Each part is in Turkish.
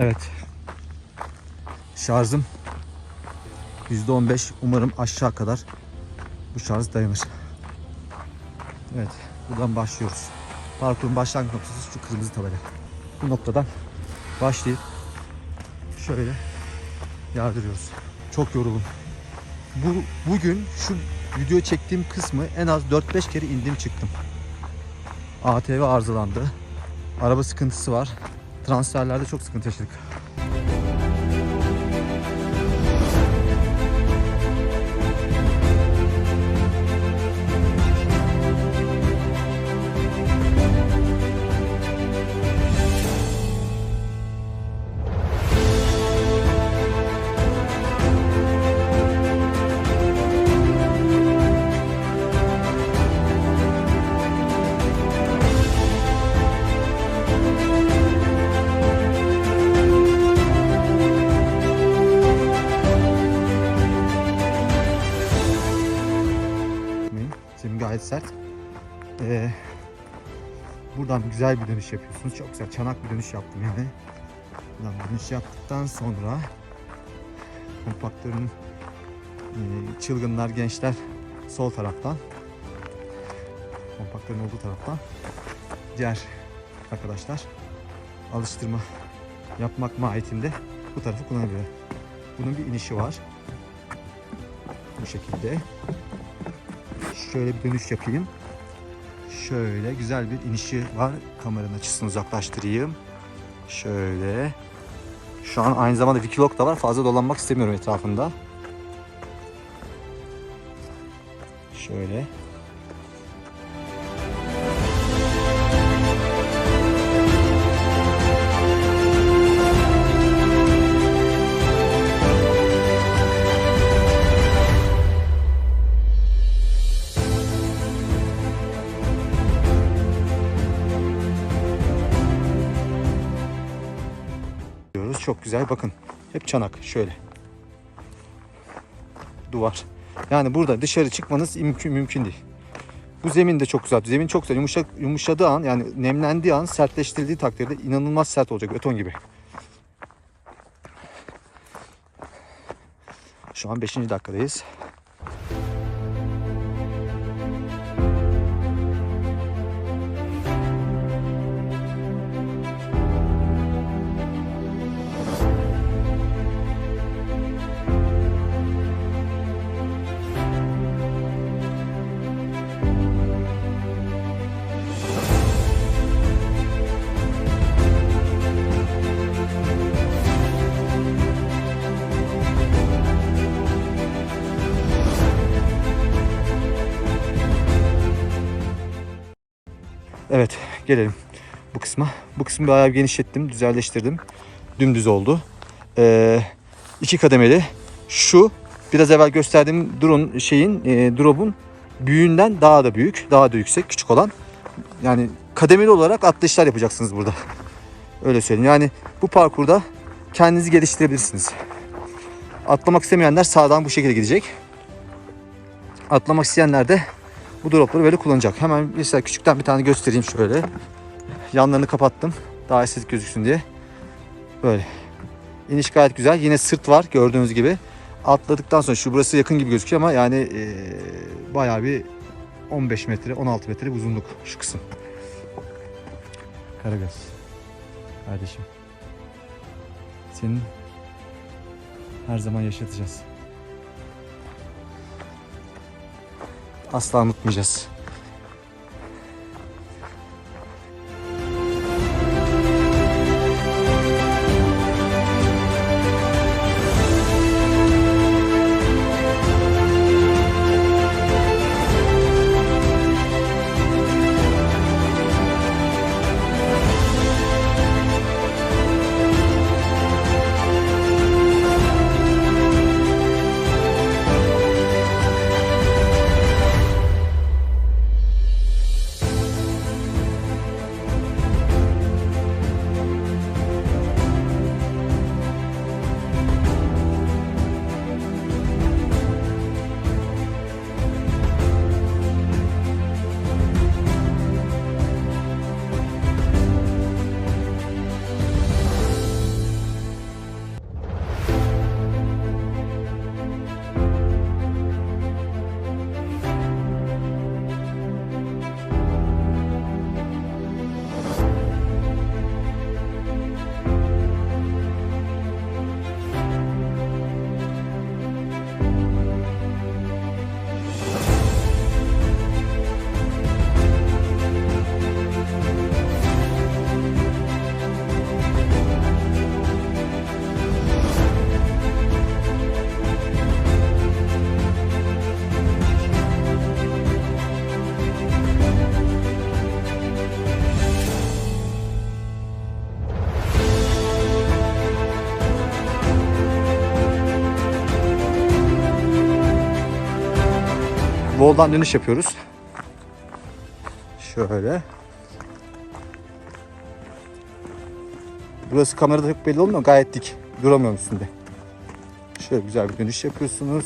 Evet. Şarjım %15. Umarım aşağı kadar bu şarj dayanır. Evet. Buradan başlıyoruz. Parkurun başlangıç noktası şu kırmızı tabela. Bu noktadan başlayıp şöyle yardırıyoruz. Çok yoruldum. Bu, bugün şu video çektiğim kısmı en az 4-5 kere indim çıktım. ATV arızalandı. Araba sıkıntısı var. Transferlerde çok sıkıntı yaşadık. Sert. Ee, buradan güzel bir dönüş yapıyorsunuz. Çok güzel. Çanak bir dönüş yaptım yani. Buradan dönüş yaptıktan sonra kompaktörün e, çılgınlar gençler sol taraftan kompaktörün olduğu taraftan diğer arkadaşlar alıştırma yapmak mahiyetinde bu tarafı kullanabiliyor. Bunun bir inişi var. Bu şekilde. Şöyle bir dönüş yapayım. Şöyle güzel bir inişi var. Kameranın açısını uzaklaştırayım. Şöyle. Şu an aynı zamanda Wikiloc da var. Fazla dolanmak istemiyorum etrafında. Şöyle. Çok güzel. Bakın. Hep çanak. Şöyle. Duvar. Yani burada dışarı çıkmanız mümkün mümkün değil. Bu zemin de çok güzel. Zemin çok güzel. Yumuşak, yumuşadığı an yani nemlendiği an sertleştirildiği takdirde inanılmaz sert olacak. Beton gibi. Şu an 5. dakikadayız. Gelelim bu kısma. Bu kısmı bayağı genişlettim, düzelleştirdim. Dümdüz oldu. Ee, iki kademeli. Şu biraz evvel gösterdiğim drone şeyin, e, drop'un büyüğünden daha da büyük, daha da yüksek, küçük olan. Yani kademeli olarak atlayışlar yapacaksınız burada. Öyle söyleyeyim. Yani bu parkurda kendinizi geliştirebilirsiniz. Atlamak istemeyenler sağdan bu şekilde gidecek. Atlamak isteyenler de bu dropları böyle kullanacak. Hemen mesela küçükten bir tane göstereyim şöyle. Yanlarını kapattım. Daha estetik gözüksün diye. Böyle. İniş gayet güzel. Yine sırt var gördüğünüz gibi. Atladıktan sonra şu burası yakın gibi gözüküyor ama yani eee bayağı bir 15 metre 16 metre uzunluk şu kısım. Karagöz. Kardeşim. Senin her zaman yaşatacağız. Asla unutmayacağız. Voldan dönüş yapıyoruz. Şöyle. Burası kamerada çok belli olmuyor. Gayet dik. Duramıyorum üstünde. Şöyle güzel bir dönüş yapıyorsunuz.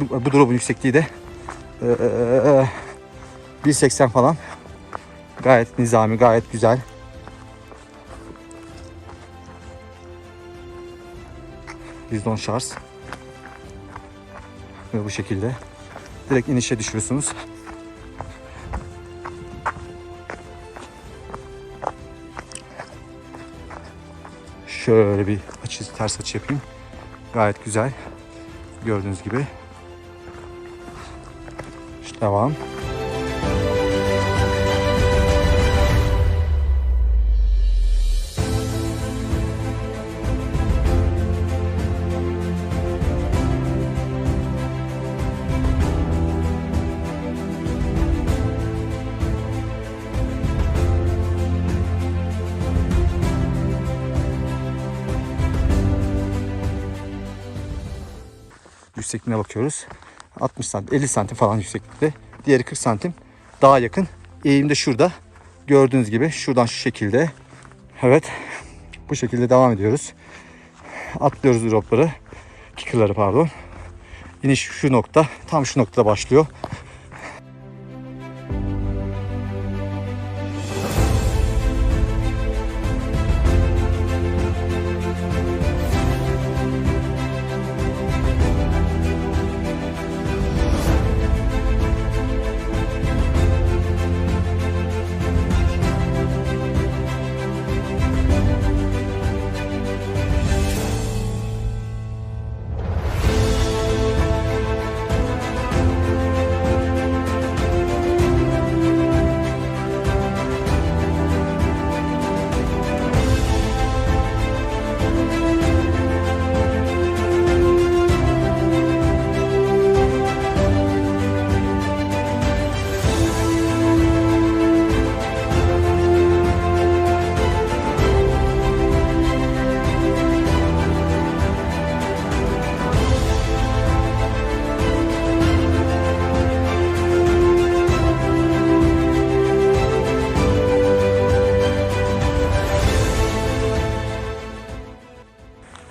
Bu, bu drop'un yüksekliği de eee, 1.80 falan. Gayet nizami, gayet güzel. %10 şarj. Ve bu şekilde direkt inişe düşüyorsunuz. Şöyle bir açı, ters açı yapayım. Gayet güzel. Gördüğünüz gibi. Devam. yüksekliğine bakıyoruz. 60 santim, 50 santim falan yükseklikte. Diğeri 40 santim daha yakın. Eğim de şurada. Gördüğünüz gibi şuradan şu şekilde. Evet. Bu şekilde devam ediyoruz. Atlıyoruz dropları. Kicker'ları pardon. İniş şu nokta. Tam şu noktada başlıyor.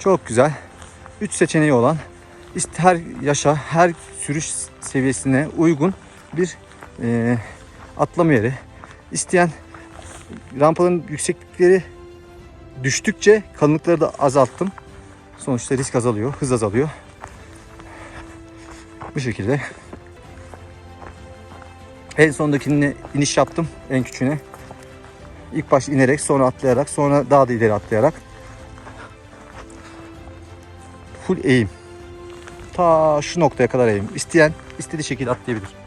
Çok güzel. 3 seçeneği olan her yaşa, her sürüş seviyesine uygun bir e, atlama yeri. İsteyen rampaların yükseklikleri düştükçe kalınlıkları da azalttım. Sonuçta risk azalıyor, hız azalıyor. Bu şekilde. En sondakine iniş yaptım, en küçüğüne. İlk baş inerek, sonra atlayarak, sonra daha da ileri atlayarak full eğim. Ta şu noktaya kadar eğim. İsteyen istediği şekilde atlayabilir.